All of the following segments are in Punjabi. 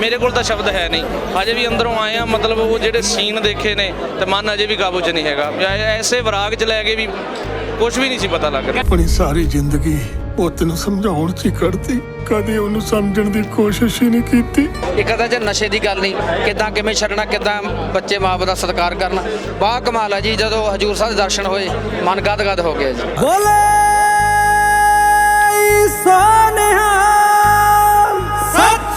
ਮੇਰੇ ਕੋਲ ਤਾਂ ਸ਼ਬਦ ਹੈ ਨਹੀਂ। ਅਜੇ ਵੀ ਅੰਦਰੋਂ ਆਏ ਆ ਮਤਲਬ ਉਹ ਜਿਹੜੇ ਸੀਨ ਦੇਖੇ ਨੇ ਤੇ ਮਨ ਅਜੇ ਵੀ ਕਾਬੂ 'ਚ ਨਹੀਂ ਹੈਗਾ। ਐਸੇ ਵਿਰਾਗ 'ਚ ਲੈ ਕੇ ਵੀ ਕੁਝ ਵੀ ਨਹੀਂ ਸੀ ਪਤਾ ਲੱਗ ਰਿਹਾ। ਆਪਣੀ ਸਾਰੀ ਜ਼ਿੰਦਗੀ ਪੁੱਤ ਨੂੰ ਸਮਝਾਉਣ ਚ ਹੀ ਕੱਢਤੀ। ਕਦੇ ਉਹਨੂੰ ਸਮਝਣ ਦੀ ਕੋਸ਼ਿਸ਼ ਹੀ ਨਹੀਂ ਕੀਤੀ। ਇੱਕ ਤਾਂ ਜੇ ਨਸ਼ੇ ਦੀ ਗੱਲ ਨਹੀਂ ਕਿਦਾਂ ਕਿਵੇਂ ਛੱਡਣਾ ਕਿਦਾਂ ਬੱਚੇ ਮਾਂ ਬਾਪ ਦਾ ਸਤਿਕਾਰ ਕਰਨਾ। ਬਾ ਕਮਾਲ ਹੈ ਜੀ ਜਦੋਂ ਹਜੂਰ ਸਾਹਿਬ ਦੇ ਦਰਸ਼ਨ ਹੋਏ ਮਨ ਗਦਗਦ ਹੋ ਗਿਆ ਜੀ। ਬੋਲੇ ਸੋਨਿਹਾ ਸਤਿ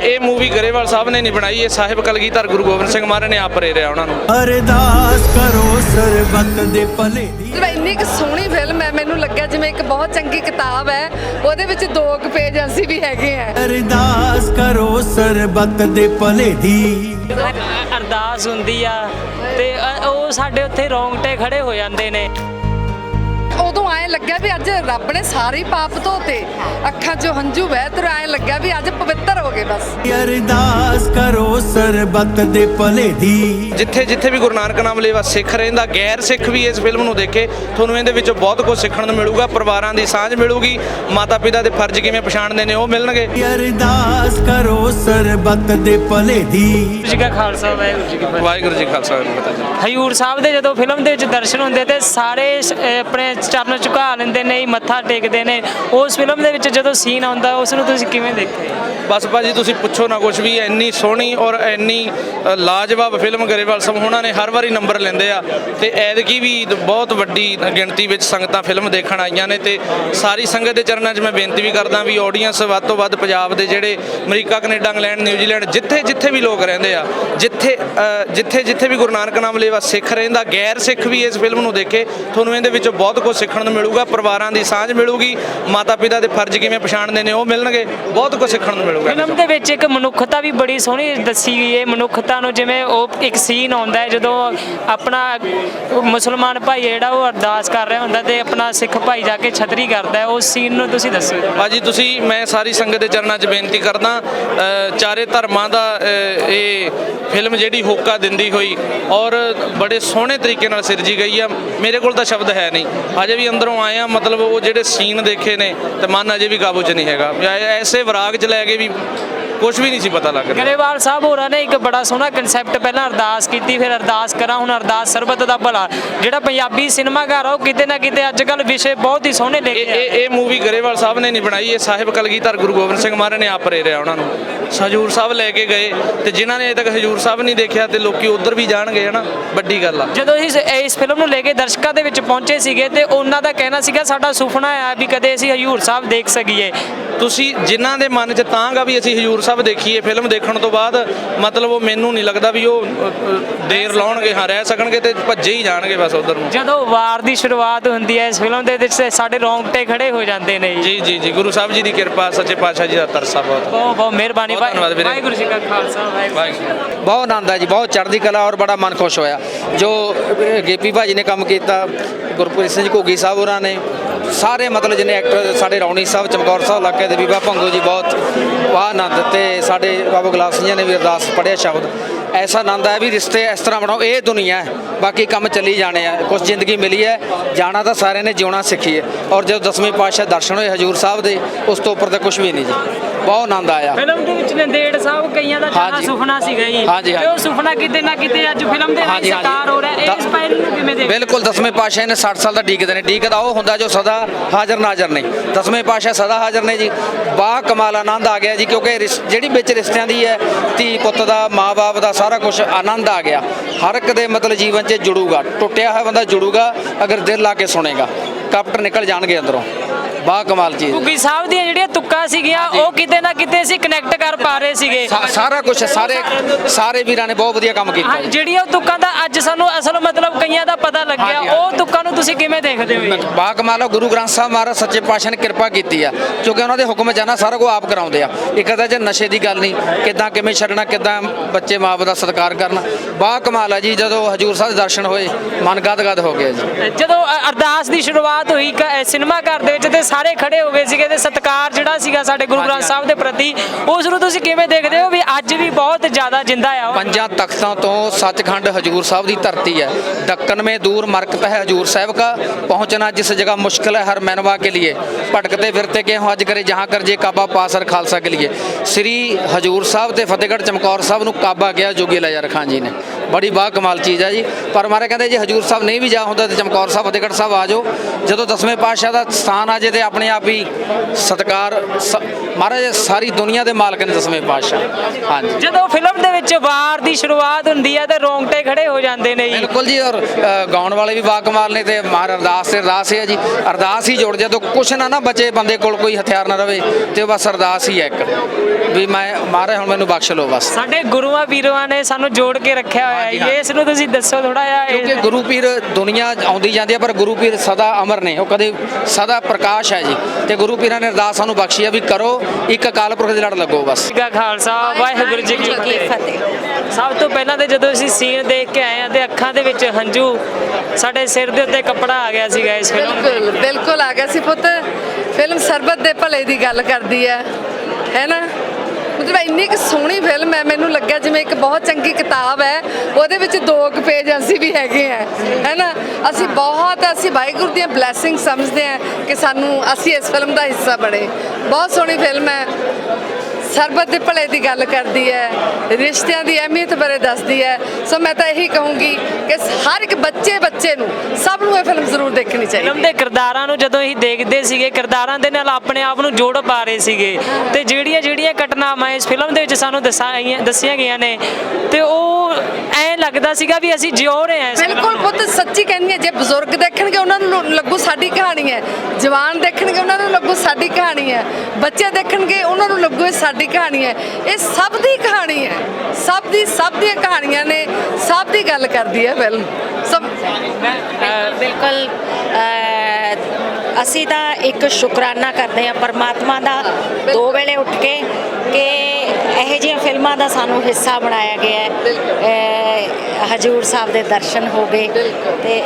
ਇਹ ਮੂਵੀ ਗਰੇਵਾਲ ਸਾਹਿਬ ਨੇ ਨਹੀਂ ਬਣਾਈ ਇਹ ਸਾਹਿਬ ਕਲਗੀਧਰ ਗੁਰੂ ਗੋਬਿੰਦ ਸਿੰਘ ਮਹਾਰਾਜ ਨੇ ਆਪ ਪ੍ਰੇਰਿਆ ਉਹਨਾਂ ਨੂੰ। ਅਰਦਾਸ ਕਰੋ ਸਰਬੱਤ ਦੇ ਭਲੇ ਦੀ। ਇੰਨੀ ਕੁ ਸੋਹਣੀ ਫਿਲਮ ਹੈ ਮੈਨੂੰ ਲੱਗਿਆ ਜਿਵੇਂ ਇੱਕ ਬਹੁਤ ਚੰਗੀ ਕਿਤਾਬ ਹੈ ਉਹਦੇ ਵਿੱਚ ਦੋ ਕੁ ਪੇਜ ਅਸੀਂ ਵੀ ਹੈਗੇ ਆ। ਅਰਦਾਸ ਕਰੋ ਸਰਬੱਤ ਦੇ ਭਲੇ ਦੀ। ਅਰਦਾਸ ਹੁੰਦੀ ਆ ਤੇ ਉਹ ਸਾਡੇ ਉੱਥੇ ਰੌਂਗਟੇ ਖੜੇ ਹੋ ਜਾਂਦੇ ਨੇ। ਲੱਗਿਆ ਵੀ ਅੱਜ ਰੱਬ ਨੇ ਸਾਰੇ ਪਾਪ ਧੋਤੇ। ਅੱਖਾਂ 'ਚੋਂ ਹੰਝੂ ਵਹਿ ਤੇ ਐਂ ਲੱਗਿਆ ਵੀ ਅੱਜ ਪਵਿੱਤਰ ਹੋ ਗਏ ਬਸ। ਅਰਦਾਸ ਕਰੋ ਸਰਬੱਤ ਦੇ ਭਲੇ ਦੀ। ਜਿੱਥੇ ਜਿੱਥੇ ਵੀ ਗੁਰੂ ਨਾਨਕ ਨਾਮ ਲੇਵਾ ਸਿੱਖ ਰਹਿੰਦਾ ਗੈਰ ਸਿੱਖ ਵੀ ਇਸ ਫਿਲਮ ਨੂੰ ਦੇਖੇ ਤੁਹਾਨੂੰ ਇਹਦੇ ਵਿੱਚੋਂ ਬਹੁਤ ਕੁਝ ਸਿੱਖਣ ਨੂੰ ਮਿਲੂਗਾ ਪਰਿਵਾਰਾਂ ਦੀ ਸਾਂਝ ਮਿਲੂਗੀ ਮਾਤਾ ਪਿਤਾ ਦੇ ਫਰਜ਼ ਕਿਵੇਂ ਪਛਾਣਦੇ ਨੇ ਉਹ ਮਿਲਣਗੇ। ਅਰਦਾਸ ਕਰੋ ਸਰਬੱਤ ਦੇ ਭਲੇ ਦੀ। ਵਾਹਿਗੁਰੂ ਜੀ ਕਾ ਖਾਲਸਾ ਵਾਹਿਗੁਰੂ ਜੀ ਕੀ ਫਤਿਹ। ਵਾਹਿਗੁਰੂ ਜੀ ਖਾਲਸਾ ਵਾਹਿਗੁਰੂ ਜੀ ਕੀ ਫਤਿਹ। ਹਯੂਰ ਸਾਹਿਬ ਦੇ ਜਦੋਂ ਫਿਲਮ ਦੇ ਵਿੱਚ ਦਰਸ਼ਨ ਹੁੰਦੇ ਤੇ ਸਾਰੇ ਆਪਣੇ ਚਰਨ ਝੁਕਾ ਲੈਂਦੇ ਨੇ ਮੱਥਾ ਟੇਕਦੇ ਨੇ। ਉਸ ਫਿਲਮ ਦੇ ਵਿੱਚ ਜਦੋਂ ਸੀਨ ਆਉਂਦਾ ਉਸ ਨੂੰ ਤੁਸੀਂ ਕਿਵੇਂ ਦੇਖਿਆ ਬਸ ਭਾਜੀ, ਤੁਸੀਂ ਪੁੱਛੋ ਨਾ ਕੁਝ ਵੀ, ਇੰਨੀ ਸੋਹਣੀ ਔਰ ਇੰਨੀ ਲਾਜਵਾਬ ਫਿਲਮ ਗਰੇਵਾਲ ਸਭ ਉਹਨਾਂ ਨੇ, ਹਰ ਵਾਰੀ ਨੰਬਰ ਲੈਂਦੇ ਆ। ਤੇ ਐਦਕੀ ਵੀ ਬਹੁਤ ਵੱਡੀ ਗਿਣਤੀ ਵਿੱਚ ਸੰਗਤਾਂ ਫਿਲਮ ਦੇਖਣ ਆਈਆਂ ਨੇ ਤੇ ਸਾਰੀ ਸੰਗਤ ਦੇ ਚਰਨਾਂ 'ਚ ਮੈਂ ਬੇਨਤੀ ਵੀ ਕਰਦਾ ਵੀ ਆਡੀਅנס ਵੱਧ ਤੋਂ ਵੱਧ ਪੰਜਾਬ ਦੇ ਜਿਹੜੇ ਅਮਰੀਕਾ, ਕੈਨੇਡਾ, ਇੰਗਲੈਂਡ, ਨਿਊਜ਼ੀਲੈਂਡ, ਜਿੱਥੇ ਜਿੱਥੇ ਵੀ ਲੋਕ ਰਹਿੰਦੇ ਆ, ਜਿੱਥੇ ਜਿੱਥੇ ਜਿੱਥੇ ਵੀ ਗੁਰੂ ਨਾਨਕ ਨਾਮ ਲੇਵਾ ਸਿੱਖ ਰਹਿੰਦਾ, ਗੈਰ ਸਿੱਖ ਵੀ ਇਸ ਫਿਲਮ ਨੂੰ ਦੇਖੇ, ਤੁਹਾਨੂੰ ਇਹਦੇ ਵਿੱਚੋਂ ਬਹੁਤ ਕੁਝ ਸਿੱਖਣ ਨੂੰ ਮਿਲੂਗਾ ਪਰਿਵਾਰਾਂ ਦੀ ਸਾਂਝ ਮਿਲੂਗੀ ਮਾਤਾ ਪਿਤਾ ਦੇ ਫਰਜ਼ ਕਿਵੇਂ ਪਛਾਣਦੇ ਨੇ ਉਹ ਮਿਲਣਗੇ ਬਹੁਤ ਕੁਝ ਸਿੱਖਣ ਨੂੰ ਮਿਲੂਗਾ। ਫਿਲਮ ਦੇ ਵਿੱਚ ਇੱਕ ਮਨੁੱਖਤਾ ਵੀ ਬੜੀ ਸੋਹਣੀ ਦੱਸੀ ਗਈ ਹੈ ਮਨੁੱਖਤਾ ਨੂੰ ਜਿਵੇਂ ਉਹ ਇੱਕ ਸੀਨ ਆਉਂਦਾ ਹੈ ਜਦੋਂ ਆਪਣਾ ਮੁਸਲਮਾਨ ਭਾਈ ਜਿਹੜਾ ਉਹ ਅਰਦਾਸ ਕਰ ਰਿਹਾ ਹੁੰਦਾ ਤੇ ਆਪਣਾ ਸਿੱਖ ਭਾਈ ਜਾ ਕੇ ਛਤਰੀ ਕਰਦਾ ਹੈ ਉਸ ਸੀਨ ਨੂੰ ਤੁਸੀਂ ਦੱਸੋ। ਭਾਜੀ ਤੁਸੀਂ ਮੈਂ ਸਾਰੀ ਸੰਗਤ ਦੇ ਚਰਨਾਂ 'ਚ ਬੇਨਤੀ ਕਰਦਾ ਚਾਰੇ ਧਰਮਾਂ ਦਾ ਇਹ ਫਿਲਮ ਜਿਹੜੀ ਹੋਕਾ ਦਿੰਦੀ ਹੋਈ ਔਰ ਬੜੇ ਸੋਹਣੇ ਤਰੀਕੇ ਨਾਲ ਸਿਰਜੀ ਗਈ ਆ ਮੇਰੇ ਕੋਲ ਤਾਂ ਸ਼ਬਦ ਹੈ ਨਹੀਂ ਅਜੇ ਵੀ ਅੰਦਰੋਂ ਆਏ ਆ ਮਤਲਬ ਉਹ ਜਿਹੜੇ ਸੀਨ ਦੇਖੇ ਨੇ ਤੇ ਮਨ ਅਜੇ ਵੀ ਕਾਬੂ 'ਚ ਨਹੀਂ ਹੈਗਾ। ਐਸੇ ਵਿਰਾਗ 'ਚ ਲੈ ਕੇ ਵੀ ਕੁਝ ਵੀ ਨਹੀਂ ਸੀ ਪਤਾ ਲੱਗ ਰਿਹਾ। ਗਰੇਵਾਲ ਸਾਹਿਬ ਹੋਰਾਂ ਨੇ ਇੱਕ ਬੜਾ ਸੋਹਣਾ ਕਨਸੈਪਟ ਪਹਿਲਾਂ ਅਰਦਾਸ ਕੀਤੀ ਫਿਰ ਅਰਦਾਸ ਕਰਾਂ ਹੁਣ ਅਰਦਾਸ ਸਰਬਤ ਦਾ ਭਲਾ। ਜਿਹੜਾ ਪੰਜਾਬੀ ਸਿਨੇਮਾਘਰ ਆ ਉਹ ਕਿਤੇ ਨਾ ਕਿਤੇ ਅੱਜ ਕੱਲ ਵਿਸ਼ੇ ਬਹੁਤ ਹੀ ਸੋਹਣੇ ਲੈ ਇਹ ਕੇ ਆਇਆ ਇਹ ਇਹ ਮੂਵੀ ਗਰੇਵਾਲ ਸਾਹਿਬ ਨੇ ਨਹੀਂ ਬਣਾਈ ਇਹ ਸਾਹਿਬ ਕਲਗੀਧਰ ਗੁਰੂ ਗੋਬਿੰਦ ਸਿੰਘ ਮਹਾਰਾਜ ਨੇ ਆਪ ਪ੍ਰੇਰਿਆ ਉਹਨਾਂ ਨੂੰ। ਹਜੂਰ ਸਾਹਿਬ ਲੈ ਕੇ ਗਏ ਤੇ ਜਿਨ੍ਹਾਂ ਨੇ ਅਜੇ ਤੱਕ ਹਜੂਰ ਸਾਹਿਬ ਨਹੀਂ ਦੇਖਿਆ ਤੇ ਲੋਕੀ ਉਧਰ ਵੀ ਜਾਣਗੇ ਹਨਾ? ਵੱਡੀ ਗੱਲ ਆ। ਜਦੋਂ ਅਸੀਂ ਇਸ- ਫਿਲਮ ਨੂੰ ਲੈ ਕੇ ਦਰਸ਼ਕਾਂ ਦੇ ਵਿੱਚ ਪਹੁੰਚੇ ਸੀਗੇ ਤੇ ਉਹਨਾਂ ਦਾ ਕਹਿਣਾ ਸੀਗਾ ਸਾਡਾ ਸੁਪਨਾ ਆ ਵੀ ਕਦੇ ਅਸੀਂ ਹਜੂਰ ਸਾਹਿਬ ਦੇਖ ਸਕੀਏ। ਤੁਸੀਂ ਜਿਨ੍ਹਾਂ ਦੇ ਮਨ 'ਚ ਤਾਂਗਾ ਵੀ ਅਸੀਂ ਹਜੂਰ ਸਾਹਿਬ ਦੇਖੀਏ ਫਿਲਮ ਦੇਖਣ ਤੋਂ ਬਾਅਦ ਮਤਲਬ ਉਹ ਮੈਨੂੰ ਨਹੀਂ ਲੱਗਦਾ ਵੀ ਉਹ ਦੇਰ ਲਾਉਣਗੇ ਹਾਂ ਰਹਿ ਸਕਣਗੇ ਤੇ ਭੱਜੇ ਹੀ ਜਾਣਗੇ ਬਸ ਉਧਰ ਨੂੰ। ਜਦੋਂ ਵਾਰ ਦੀ ਸ਼ੁਰੂਆਤ ਹੁੰਦੀ ਹੈ ਇਸ ਫਿਲਮ ਦੇ ਵਿੱਚ ਸਾਡੇ ਰੌਂਗਟੇ ਖੜੇ ਹੋ ਜਾਂਦੇ ਨੇ ਜੀ ਜੀ ਜੀ ਗੁਰੂ ਸਾਹਿਬ ਜੀ ਦੀ ਕਿਰਪਾ ਸੱਚੇ ਪਾਤਸ਼ਾਹ ਜੀ ਦਾ ਤਰਸਾ ਬਹੁਤ। ਬਹੁਤ ਬਹੁਤ ਮਿਹਰਬਾਨੀ ਧੰਨਵਾਦ ਵੀਰੇ। ਵਾਹਿਗੁਰੂ ਜੀ ਕਾ ਖਾਲਸਾ ਵਾਹਿਗੁਰੂ ਬਹੁਤ ਆਨੰਦ ਹੈ ਜੀ ਬਹੁਤ ਚੜ੍ਹਦੀ ਕਲਾ ਔਰ ਬੜਾ ਮਨ ਖੁਸ਼ ਹੋਇਆ। ਜੋ ਗੇਪੀ ਭਾਜੀ ਨੇ ਕੰਮ ਕੀਤਾ ਗੁਰਪ੍ਰੀਤ ਸਿੰਘ ਘੋਗੀ ਸਾਹਿਬ ਹੋਰਾਂ ਨੇ ਸਾਰੇ ਮਤਲਬ ਜਿਹਨੇ ਐਕਟਰ ਸਾਡੇ ਰੌਣੀ ਸਾਹਿਬ ਚਮਕੌਰ ਸਾਹਿਬ ਇਲਾਕੇ ਦੇ ਬੀਬਾ ਭੰਗੂ ਜੀ ਬਹੁਤ ਵਾਹ ਆਨੰਦ ਤੇ ਸਾਡੇ ਬਾਬਾ ਗੁਲਾਬ ਸਿੰਘ ਜੀ ਨੇ ਵੀ ਅਰਦਾਸ ਪੜਿਆ ਸ਼ਬਦ। ਐਸਾ ਆਨੰਦ ਹੈ ਵੀ ਰਿਸ਼ਤੇ ਇਸ ਤਰ੍ਹਾਂ ਬਣਾਓ ਇਹ ਦੁਨੀਆ ਹੈ ਬਾਕੀ ਕੰਮ ਚੱਲੀ ਜਾਣੇ ਆ ਕੁਝ ਜ਼ਿੰਦਗੀ ਮਿਲੀ ਹੈ ਜਾਣਾ ਤਾਂ ਸਾਰਿਆਂ ਨੇ ਜਿਉਣਾ ਸਿੱਖੀ ਹੈ। ਔਰ ਜਦੋਂ ਦਸਵੇਂ ਪਾਤਸ਼ਾਹ ਦਰਸ਼ਨ ਹੋਏ ਹਜੂਰ ਸਾਹਿਬ ਦੇ ਉਸ ਤੋਂ ਉੱਪਰ ਤਾਂ ਕੁਝ ਵੀ ਨਹੀਂ ਜੀ। ਬਹੁਤ ਆਨੰਦ ਆਇਆ। ਫਿਲਮ ਦੇ ਵਿੱਚ ਨੰਦੇੜ ਸਾਹਿਬ ਕਈਆਂ ਦਾ ਜਾਣਾ। ਸੁਪਨਾ ਸੀਗਾ ਜੀ। ਤੇ ਉਹ। ਸੁਪਨਾ ਕਿਤੇ ਨਾ ਕਿਤੇ ਅੱਜ ਫਿਲਮ ਦੇ ਵਿੱਚ। ਸਾਕਾਰ ਹੋ ਰਿਹਾ ਹੈ। ਇਸ ਪਹਿਲ ਨੂੰ ਕਿਵੇਂ ਦੇਖਦੇ? ਬਿਲਕੁਲ ਦਸਵੇਂ ਪਾਤਸ਼ਾਹ ਨੇ 60 ਸਾਲ ਦਾ ਡੀਕਦੇ ਨੇ। ਡੀਕਦਾ ਉਹ ਹੁੰਦਾ ਜੋ ਸਦਾ ਹਾਜ਼ਰ ਨਾਜ਼ਰ ਨੇ ਦਸਵੇਂ ਪਾਤਸ਼ਾਹ ਸਦਾ ਹਾਜ਼ਰ ਨੇ ਜੀ। ਬਾ ਕਮਾਲ ਆਨੰਦ ਆ ਗਿਆ ਜੀ ਕਿਉਂਕਿ ਜਿਹੜੀ ਵਿੱਚ ਰਿਸ਼ਤਿਆਂ ਦੀ ਹੈ ਧੀ ਪੁੱਤ ਦਾ ਮਾਂ-ਬਾਪ ਦਾ ਸਾਰਾ ਕੁਝ ਆਨੰਦ ਆ ਗਿਆ। ਹਰ ਇੱਕ ਦੇ ਮਤਲਬ ਜੀਵਨ 'ਚ ਜੁੜੂਗਾ। ਟੁੱਟਿਆ ਹੋਇਆ ਬੰਦਾ ਜੁੜੂਗਾ, ਅਗਰ ਦਿਲ ਲਾ ਕੇ ਸੁਣੇਗਾ। ਕਪਟ ਨਿਕਲ ਜਾਣਗੇ ਅੰਦਰੋਂ। ਬਾ ਕਮਾਲ ਚੀਜ਼ ਗੁੱਗੀ ਸਾਹਿਬ ਦੀਆਂ ਜਿਹੜੀਆਂ ਤੁੱਕਾਂ ਸੀਗੀਆਂ ਉਹ ਕਿਤੇ ਨਾ ਕਿਤੇ ਅਸੀਂ ਕਨੈਕਟ ਕਰ ਪਾ ਰਹੇ ਸੀਗੇ। ਸਾ- ਸਾਰਾ ਕੁਝ ਸਾਰੇ ਸਾਰੇ ਵੀਰਾਂ ਨੇ ਬਹੁਤ ਵਧੀਆ ਕੰਮ ਕੀਤਾ ਹਾਂ, ਜਿਹੜੀਆਂ ਉਹ ਤੁੱਕਾਂ ਦਾ ਅੱਜ ਸਾਨੂੰ ਅਸਲ ਮਤਲਬ ਕਈਆਂ ਦਾ ਪਤਾ ਲੱਗਿਆ ਹਾਂਜੀ। ਉਹ ਤੁੱਕਾਂ ਨੂੰ ਤੁਸੀਂ ਕਿਵੇਂ ਦੇਖਦੇ ਹੋ ਜੀ? ਬਾ ਕਮਾਲ ਆ ਗੁਰੂ ਗ੍ਰੰਥ ਸਾਹਿਬ ਮਹਾਰਾਜ ਸੱਚੇ ਪਾਤਸ਼ਾਹ ਨੇ ਕਿਰਪਾ ਕੀਤੀ ਆ ਕਿਉਂਕਿ ਉਹਨਾਂ ਦੇ ਹੁਕਮ ਜਾਨਾ ਸਾਰਾ ਕੁਝ ਆਪ ਕਰਾਉਂਦੇ ਆ। ਇੱਕ ਤਾਂ ਜੇ ਨਸ਼ੇ ਦੀ ਗੱਲ ਨਹੀਂ ਕਿਦਾਂ ਕਿਵੇਂ ਛੱਡਣਾ ਕਿਦਾਂ ਬੱਚੇ ਮਾਂ ਬਾਪ ਦਾ ਸਤਿਕਾਰ ਕਰਨਾ ਬਾ ਕਮਾਲ ਆ ਜੀ ਜਦੋਂ ਹਜੂਰ ਸਾਹਿਬ ਦੇ ਦਰਸ਼ਨ ਹੋਏ ਮਨ ਗਦਗਦ ਹੋ ਗਿਆ ਜੀ। ਜਦੋਂ ਅਰਦਾਸ ਦੀ ਸ਼ੁਰੂਆਤ ਹੋਈ ਕ- ਸਿਨੇਮਾ ਘਰ ਦੇ ਵਿੱਚ ਤੇ ਸਾਰੇ ਖੜੇ ਹੋ ਗਏ ਸੀਗੇ ਤੇ ਸਤਿਕਾਰ ਜਿਹੜਾ ਸੀਗਾ ਸਾਡੇ ਗੁਰੂ ਗ੍ਰੰਥ ਸਾਹਿਬ ਦੇ ਪ੍ਰਤੀ ਉਸ ਨੂੰ ਤੁਸੀਂ ਕਿਵੇਂ ਦੇਖਦੇ ਹੋ ਵੀ ਅੱਜ ਵੀ ਬਹੁਤ ਜ਼ਿਆਦਾ ਜਿੰਦਾ ਆ ਪੰਜਾਂ ਤਖਤਾਂ ਤੋਂ ਸੱਚਖੰਡ ਹਜੂਰ ਸਾਹਿਬ ਦੀ ਧਰਤੀ ਹੈ। ਦੱਕਨ ਮੇ ਦੂਰ ਮਰਕਤ ਹੈ ਹਜੂਰ ਸਾਹਿਬ ਕਾ ਪਹੁੰਚਣਾ ਜਿਸ ਜਗ੍ਹਾ ਮੁਸ਼ਕਿਲ ਹੈ ਹਰ ਮੈਨਵਾ ਕੇ ਲਿਏ। ਭਟਕਤੇ ਫਿਰਤੇ ਕੇ ਅੱਜ ਕਰੇ ਜਹਾਂ ਕਰ ਜੇ ਕਾਬਾ ਪਾਸਰ ਖਾਲਸਾ ਕੇ ਲਿਏ। ਸ੍ਰੀ ਹਜੂਰ ਸਾਹਿਬ ਤੇ ਫਤਿਹਗੜ੍ਹ ਚਮਕੌਰ ਸਾਹਿਬ ਨੂੰ ਕਾਬਾ ਗਿਆ ਜੋਗੀ ਲਾਇਆ ਰਖਾਂ ਜੀ ਨੇ। ਬੜੀ ਬਾ ਕਮਾਲ ਚੀਜ਼ ਹੈ ਜੀ। ਪਰ ਮਾਰੇ ਕਹਿੰਦੇ ਜੇ ਹਜੂਰ ਸਾਹਿਬ ਨਹੀਂ ਵੀ ਜਾ ਹੁੰਦਾ ਤੇ ਚਮਕੌਰ ਸਾਹਿਬ ਫਤਿਹਗੜ੍ਹ ਸਾਹਿਬ ਆ ਜਾਓ। ਜਦੋਂ ਦਸਵੇਂ ਪਾਤਸ਼ਾਹ ਦਾ ਸਥਾਨ ਆ ਜੇ ਤੇ ਆਪਣੇ ਆਪ ਹੀ ਸਤਕਾਰ ਮਹਾਰਾਜ ਸਾਰੀ ਦੁਨੀਆ ਦੇ ਮਾਲਕ ਨੇ ਦਸਵੇਂ ਪਾਤਸ਼ਾਹ। ਹਾਂਜੀ। ਜਦੋਂ ਫਿਲਮ ਦੇ ਵਿੱਚ ਵਾਰ ਦੀ ਸ਼ੁਰੂਆਤ ਹੁੰਦੀ ਹੈ ਤੇ ਰੋਂਗਟੇ ਖੜੇ ਹੋ ਜਾਂਦੇ ਨੇ ਜੀ। ਬਿਲਕੁਲ ਜੀ ਔਰ ਗਾਉਣ ਵਾਲੇ ਵੀ ਬਾਕਮਾਲ ਨੇ ਤੇ ਮਾਰ ਅਰਦਾਸ ਤੇ ਅਰਦਾਸ ਹੀ ਹੈ ਜੀ। ਅਰਦਾਸ ਹੀ ਜੋੜ ਜਦੋਂ ਕੁਛ ਨਾ ਨਾ ਬਚੇ ਬੰਦੇ ਕੋਲ ਕੋਈ ਹਥਿਆਰ ਨਾ ਰਵੇ ਤੇ ਬਸ ਅਰਦਾਸ ਹੀ ਹੈ ਇੱਕ। ਵੀ ਮੈਂ ਮਾਰੇ ਹੁਣ ਮੈਨੂੰ ਬਖਸ਼ ਲਓ ਬਸ। ਸਾਡੇ ਗੁਰੂਆਂ ਪੀਰਾਂ ਨੇ ਸਾਨੂੰ ਜੋੜ ਕੇ ਰੱਖਿਆ ਹੋਇਆ ਹਾਂਜੀ, ਹੈ। ਇਸ ਨੂੰ ਤੁਸੀਂ ਦੱਸੋ ਥੋੜਾ ਜਿਹਾ ਇਹ- ਕਿਉਂਕਿ ਗੁਰੂ ਪੀਰ ਦੁਨੀਆ ਆਉਂਦੀ ਜਾਂਦੀ ਹੈ ਪਰ ਗੁਰੂ ਪੀਰ ਸਦਾ ਅਮਰ ਨੇ। ਉਹ ਕਦੇ ਸਦਾ ਪ੍ਰਕਾਸ਼ ਹੈ ਜੀ। ਤੇ ਗੁਰੂ ਪੀਰਾਂ ਨੇ ਅਰਦਾਸ ਸਾਨੂੰ ਬਖਸ਼ੀ ਹੈ ਵੀ ਕਰੋ ਇੱਕ ਅਕਾਲ ਪੁਰਖ ਦੇ ਲੜ ਲੱਗੋ ਬਸ। ਜੀ ਕਾ ਖਾਲਸਾ ਵਾਹਿਗੁਰੂ ਜੀ ਕੀ ਫਤਿਹ। ਸਭ ਤੋਂ ਪਹਿਲਾਂ ਤੇ ਜਦੋਂ ਅਸੀਂ ਸੀਨ ਦੇਖ ਕੇ ਆਏ ਆ ਤੇ ਅੱਖਾਂ ਦੇ ਵਿੱਚ ਹੰਝੂ ਸਾਡੇ ਸਿਰ ਦੇ ਉੱਤੇ ਕੱਪੜਾ ਆ ਗਿਆ ਸੀਗਾ ਇਸ ਫਿਲਮ ਦੇ ਬਿਲਕੁਲ ਬਿਲਕੁਲ ਆ ਗਿਆ ਸੀ ਪੁੱਤ। ਫਿਲਮ ਸਰਬਤ ਦੇ ਭਲੇ ਦੀ ਗੱਲ ਕਰਦੀ ਹੈ। ਹੈ ਨਾ? ਮਤਲਬ ਇੰਨੀ ਕਿ ਸੋਹਣੀ ਫਿਲਮ ਹੈ, ਮੈਨੂੰ ਲੱਗਿਆ ਜਿਵੇਂ ਇੱਕ ਬਹੁਤ ਚੰਗੀ ਕਿਤਾਬ ਹੈ, ਉਹਦੇ ਵਿੱਚ ਦੋ ਕੁ ਪੇਜ ਅਸੀਂ ਵੀ ਹੈਗੇ ਆ ਹੈ ਨਾ ਅਸੀਂ ਬਹੁਤ, ਅਸੀਂ ਵਾਹਿਗੁਰੂ ਦੀਆਂ ਬਲੇਸਿੰਗ ਸਮਝਦੇ ਆ ਕਿ ਸਾਨੂੰ, ਅਸੀਂ ਇਸ ਫਿਲਮ ਦਾ ਹਿੱਸਾ ਬਣੇ। ਬਹੁਤ ਸੋਹਣੀ ਫਿਲਮ ਹੈ। ਸਰਬਤ ਦੇ ਭਲੇ ਦੀ ਗੱਲ ਕਰਦੀ ਹੈ ਰਿਸ਼ਤਿਆਂ ਦੀ ਅਹਿਮੀਅਤ ਬਾਰੇ ਦੱਸਦੀ ਹੈ। ਸੋ ਮੈਂ ਤਾਂ ਇਹੀ ਕਹੂੰਗੀ ਕਿ ਹਰ ਇੱਕ ਬੱਚੇ ਬੱਚੇ ਨੂੰ ਸਭ ਨੂੰ ਇਹ ਫਿਲਮ ਜ਼ਰੂਰ ਦੇਖਣੀ ਚਾਹੀਦੀ ਫਿਲਮ ਦੇ ਕਿਰਦਾਰਾਂ ਨੂੰ ਜਦੋਂ ਅਸੀਂ ਦੇਖਦੇ ਸੀਗੇ ਕਿਰਦਾਰਾਂ ਦੇ ਨਾਲ ਆਪਣੇ ਆਪ ਨੂੰ ਜੋੜ ਪਾ ਰਹੇ ਸੀਗੇ। ਤੇ ਜਿਹੜੀਆਂ ਜਿਹੜੀਆਂ ਘਟਨਾਵਾਂ ਇਸ ਫਿਲਮ ਦੇ ਵਿੱਚ ਸਾਨੂੰ ਦਸਾਈਆਂ ਦੱਸੀਆਂ ਗਈਆਂ ਨੇ ਤੇ ਉਹ ਐਂ ਲੱਗਦਾ ਸੀਗਾ ਵੀ ਅਸੀਂ ਜਿਉ ਰਹੇ ਹਾਂ ਬਿਲਕੁਲ ਪੁੱਤ ਸੱਚੀ ਕਹਿੰਦੀ ਹੈ ਜੇ ਬਜ਼ੁਰਗ ਦੇਖਣਗੇ ਉਹਨਾਂ ਨੂੰ ਲੱਗੂ ਸਾਡੀ ਕਹਾਣੀ ਹੈ। ਜਵਾਨ ਦੇਖਣਗੇ ਉਹਨਾਂ ਨੂੰ ਲੱਗੂ ਸਾਡੀ ਕਹਾਣੀ ਹੈ। ਬੱਚੇ ਦੇਖਣਗੇ ਉਹਨਾਂ ਨੂੰ ਲੱਗੂ ਇਹ ਸਾਡੀ ਕਹਾਣੀ ਹੈ। ਇਹ ਸਭ ਦੀ ਕਹਾਣੀ ਹੈ। ਸਭ ਦੀ ਸਭ ਦੀਆਂ ਕਹਾਣੀਆਂ ਨੇ। ਸਭ ਦੀ ਗੱਲ ਕਰਦੀ ਹੈ ਫਿਲਮ। ਸਭ ਬਿਲਕੁਲ ਅਸੀਂ ਤਾਂ ਇੱਕ ਸ਼ੁਕਰਾਨਾ ਕਰਦੇ ਹਾਂ ਪਰਮਾਤਮਾ ਦਾ ਦੋ ਵੇਲੇ ਉੱਠ ਕੇ ਕਿ ਇਹੋ ਜਿਹੀਆਂ ਫਿਲਮਾਂ ਦਾ ਸਾਨੂੰ ਹਿੱਸਾ ਬਣਾਇਆ ਗਿਆ ਹੈ। ਹਜੂਰ ਸਾਹਿਬ ਦੇ ਦਰਸ਼ਨ ਹੋ ਗਏ ਤੇ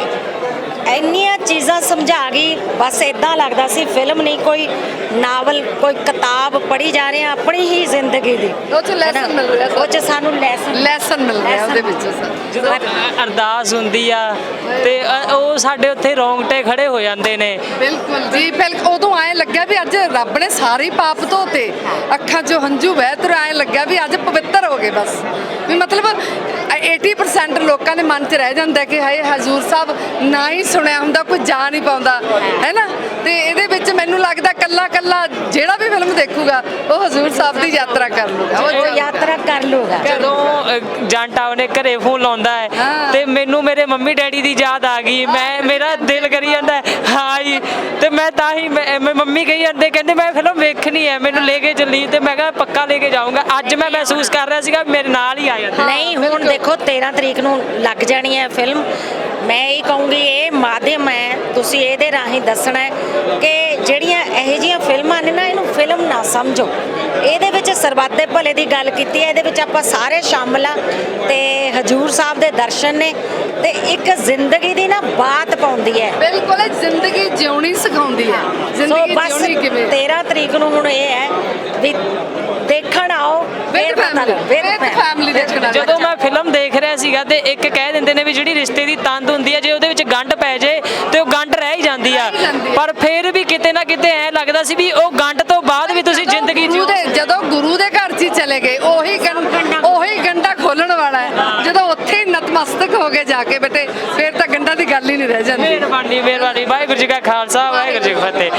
ਇੰਨੀਆਂ ਚੀਜ਼ਾਂ ਸਮਝਾ ਗਈ ਬਸ ਇਦਾਂ ਲੱਗਦਾ ਸੀ ਫਿਲਮ ਨਹੀਂ ਕੋਈ ਨਾਵਲ ਕੋਈ ਕਿਤਾਬ ਪੜ੍ਹੀ ਜਾ ਰਹੇ ਹਾਂ ਆਪਣੀ ਹੀ ਜ਼ਿੰਦਗੀ ਦੀ। ਉਹ 'ਚ lesson ਹੈ ਨਾ? ਮਿਲ ਰਿਹਾ। ਉਹ ਚ ਸਾਨੂੰ ਲੈਸਨ ਲੈਸਨ ਮਿਲ ਰਿਹਾ ਉਹਦੇ ਵਿੱਚ। ਜਦੋਂ ਅਰਦਾਸ ਹੁੰਦੀ ਆ ਤੇ ਉਹ ਸਾਡੇ ਉੱਥੇ ਰੋਂਗਟੇ ਖੜੇ ਹੋ ਜਾਂਦੇ ਨੇ। ਬਿਲਕੁਲ ਜੀ ਬਿਲਕੁਲ ਉਦੋਂ ਐ ਲੱਗਿਆ ਵੀ ਅੱਜ ਰੱਬ ਨੇ ਸਾਰੇ ਪਾਪ ਧੋਤੇ। ਅੱਖਾਂ 'ਚੋਂ ਹੰਝੂ ਵਹਿ ਤੁਰ ਐ ਲੱਗਿਆ ਵੀ ਅੱਜ ਪਵਿੱਤਰ ਹੋ ਗਏ ਬਸ। ਵੀ ਮਤਲਬ 80% ਲੋਕਾਂ ਦੇ ਮਨ 'ਚ ਰਹਿ ਜਾਂਦਾ ਕਿ ਹਾਏ ਹਜ਼ੂਰ ਸਾਹਿਬ ਨਾ ਹੀ ਸੁਣਿਆ ਹੁੰਦਾ ਕੋਈ ਜਾ ਨਹੀਂ ਪਾਉਂਦਾ ਹੈ ਨਾ? ਤੇ ਇਹਦੇ ਵਿੱਚ ਮੈਨੂੰ ਲੱਗਦਾ ਕੱਲਾ ਕੱਲਾ ਜਿਹੜਾ ਵੀ ਫਿਲਮ ਦੇਖੂਗਾ ਉਹ ਹਜ਼ੂਰ ਸਾਹਿਬ ਦੀ ਯਾਤਰਾ ਕਰ ਲੂਗਾ। ਉਹ ਯਾਤਰਾ ਕਰ ਲੂਗਾ। ਜਦੋਂ ਜੰਟ ਉਹਨੇ ਘਰੇ ਫੋਨ ਲਾਉਂਦਾ ਹੈ। ਤੇ ਮੈਨੂੰ ਮੇਰੇ ਮੰਮੀ ਡੈਡੀ ਦੀ ਯਾਦ ਆ ਗਈ। ਮੈਂ ਮੇਰਾ ਦਿਲ ਕਰੀ ਜਾਂਦਾ ਹੈ, ਹਾਂ ਜੀ ਤੇ ਮੈਂ ਤਾਂ ਹੀ ਮੈਂ ਮੰਮੀ ਕਹੀ ਜਾਂਦੇ ਕਹਿੰਦੇ ਮੈਂ ਫਿਲਮ ਵੇਖਣੀ ਹੈ ਮੈਨੂੰ ਲੈ ਕੇ ਚੱਲੀ। ਤੇ ਮੈਂ ਕਿਹਾ ਪੱਕਾ ਲੈ ਕੇ ਜਾਊਂਗਾ। ਅੱਜ ਮੈਂ ਮਹਿਸੂਸ ਕਰ ਰਿਹਾ ਸੀਗਾ ਮੇਰੇ ਨਾਲ ਹੀ ਆ ਜਾਂਦੇ। ਨਹੀਂ ਹੁਣ ਦੇਖੋ 13 ਤਰੀਕ ਨੂੰ ਲੱਗ ਜਾਣੀ ਹੈ ਫਿਲਮ। ਮੈਂ ਇਹ ਕਹੂੰਗੀ ਇਹ ਮਾਧਿਅਮ ਹੈ। ਤੁਸੀਂ ਇਹਦੇ ਰਾਹੀਂ ਦੱਸਣਾ ਹੈ ਕਿ ਜਿਹੜੀਆਂ ਇਹੋ ਜਿਹੀਆਂ ਫਿਲਮਾਂ ਨੇ ਨਾ ਇਹਨੂੰ ਫਿਲਮ ਨਾ ਸਮਝੋ। ਇਹਦੇ ਵਿੱਚ ਸਰਬੱਤ ਦੇ ਭਲੇ ਦੀ ਗੱਲ ਕੀਤੀ ਹੈ ਇਹਦੇ ਵਿੱਚ ਆਪਾਂ ਸਾਰੇ ਸ਼ਾਮਲ ਆ ਤੇ ਹਜੂਰ ਸਾਹਿਬ ਦੇ ਦਰਸ਼ਨ ਨੇ ਤੇ ਇੱਕ ਜ਼ਿੰਦਗੀ ਦੀ ਨਾ ਬਾਤ ਪਾਉਂਦੀ ਹੈ। ਬਿਲਕੁਲ ਜ਼ਿੰਦਗੀ ਜਿਉਣੀ ਸਿਖਾਉਂਦੀ ਹੈ। ਜ਼ਿੰਦਗੀ ਜਿਉਣੀ ਕਿਵੇਂ? 13 ਤਰੀਕ ਨੂੰ ਹੁਣ ਇਹ ਹੈ ਵੀ ਦੇਖਣ ਆਓ ਫਿਰ ਪਤਾ ਲੱਗ ਫਿਰ with family ਦੇਖਣਾ ਜਦੋਂ ਮੈਂ ਫਿਲਮ ਦੇਖ ਰਿਹਾ ਸੀਗਾ ਤੇ ਇੱਕ ਕਹਿ ਦਿੰਦੇ ਨੇ ਵੀ ਜਿਹੜੀ ਰਿਸ਼ਤੇ ਦੀ ਤੰਦ ਹੁੰਦੀ ਹੈ ਜੇ ਉਹਦੇ ਵਿੱਚ ਗੰਢ ਪੈ ਜੇ ਤੇ ਉਹ ਗੰਢ ਰਹਿ ਹੀ ਜਾਂਦੀ ਆ। ਪਰ ਫਿਰ ਵੀ ਕਿਤੇ ਨਾ ਕਿਤੇ ਐ ਲੱਗਦਾ ਸੀ ਵੀ ਉਹ ਗੰਢ ਤੋਂ ਬਾਅਦ ਵੀ ਤੁਸੀਂ ਜ਼ਿੰਦਗੀ ਦੇ ਜਦੋਂ ਗੁਰੂ ਦੇ ਘਰ 'ਚ ਹੀ ਚਲੇ ਗਏ ਉਹੀ ਉਹੀ ਗੰਡਾ ਖੋਲਣ ਵਾਲਾ ਹੈ। ਜਦੋਂ ਉੱਥੇ ਹੀ ਨਤਮਸਤਕ ਹੋ ਕੇ ਜਾ ਕੇ ਬੇਟੇ ਫਿਰ ਤਾਂ ਗੰਡਾ ਦੀ ਗੱਲ ਹੀ ਨਹੀਂ ਰਹਿ ਜਾਂਦੀ। ਮਿਹਰਬਾਨੀ ਮਿਹਰਬਾਨੀ। ਵਾਹਿਗੁਰੂ ਜੀ ਕਾ ਖਾਲਸਾ ਵਾਹਿਗੁਰੂ ਜੀ ਕੀ ਫਤਿਹ।